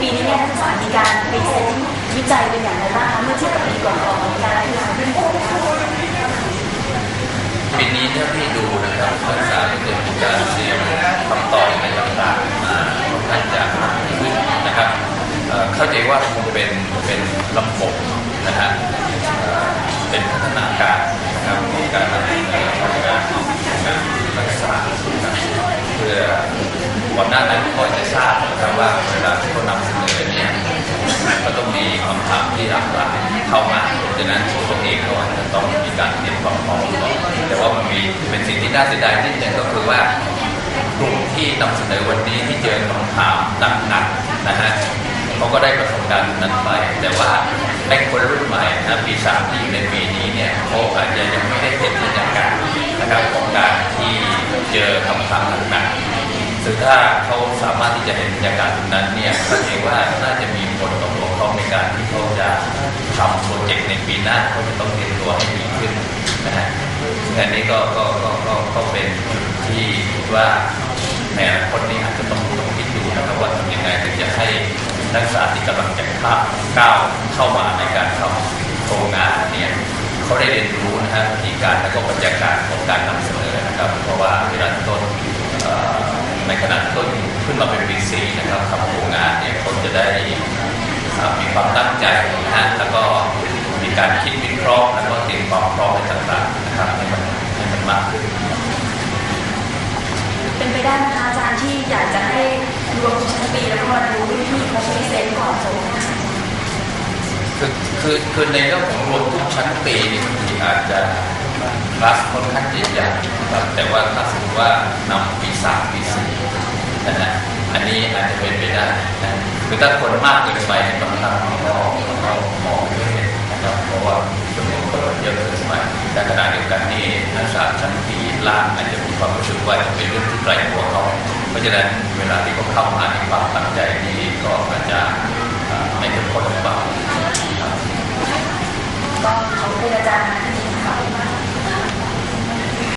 ปีนี้เนี่ยนักศึกษามีการพรีเซนวิจัยเป็นอย่างไรบ้างคะเมื่อเทียบกับปีก่อนๆมีการพัฒนาขึ้นปีนี้ถ้าพี่ดูนะครับนักศึกษาที่เกิดมีการเตรียมคำตอบในต่างๆมาค่อนข้างจะมากขึ้นนะครับเอ่อเข้าใจว่าคงเป็นเป็นลำบบนะฮะเป็นพัฒนาการนะครับของการนำเสนของการของการรักษานะครับเพื่อก่อนหน้านั้นพอจะทราบนะครับว่า เข้ามาดังนั้นตัวเองก็จะต้องมีการเตรียมความพร้อมก่อนแต่ว่ามันมีเป็นสิ่งที่น่าเสียดายนิดนึงก็คือว่ากลุ่มที่นำเสนอวันนี้ที่เจอคำถามหนักๆนะฮะเขาก็ได้ประสบการณ์นั้นไป แต่ว่าไอ้คนรุ่นใหม่นะปีสามที่อยู่ในปีนี้เนี่ยเขาอาจจะยังไม่ได้เห็นบรรยากาศนะครับของการที่เจอคำถามหนักๆซึ่งถ้าเขาสามารถที่จะเห็นบรรยากาศนั้นเนี่ยก็เห็นว่าน่าจะมีผลต่อ การที่เขาจะทำโปรเจกต์ในปีหน้าเขาจะต้องเตรียมตัวให้ดีขึ้นนะฮะซึ่งอันนี้ก็ก็ก็ก็ก็เป็นที่ว่าในอนาคตนี้อาจจะต้องต้องคิดดูนะครับว่าทำยังไงถึงจะให้นักศึกษาที่กำลังจะข้าก้าวเข้ามาในการทำโครงงานเนี่ยเขาได้เรียนรู้นะฮะวิธีการและก็บรรยากาศของการนำเสนอนะครับ เพราะว่าเวลาต้นในขณะที่ต้นขึ้นมาเป็นปีสีนะครับทำโครงงานเนี่ยเขาจะได้ มีความตั้งใจนะฮะแล้วก็มีการคิดวิเคราะห์แล้วก็เตรียมความพร้อมในต่างๆนะครับให้มันให้มันมากขึ้นเป็นไปได้ไหมคะอาจารย์ที่อยากจะให้รวมชั้นปีแล้วก็มาดูรุ่นพี่เขาพรีเซนต์ก่อนจบคือคือคือในเรื่องของรวมทุกชั้นปีนี่บางทีอาจจะคลาสค่อนข้างจะใหญ่นะครับแต่ว่าถ้าสมมติว่านำปีสามปีสี่นะฮะอันนี้อาจจะเป็นไปได้นะ คือถ้าคนมากเกินไปบาอครั้งเราเรามองไม่เห็นนะครับเพราะว่าจำนวนคนเยอะเกินไปแต่ขณะเดียวกันนี่นักศึกษาชั้นปีล่างอาจจะมีความรู้สึกว่าเป็นเรื่องที่ไกลตัวเขาเพราะฉะนั้นเวลาที่เขาเข้ามาในความตั้งใจนี้ก็อาจจะไม่เป็นคนหรือเปล่าก็ขอบคุณอาจารย์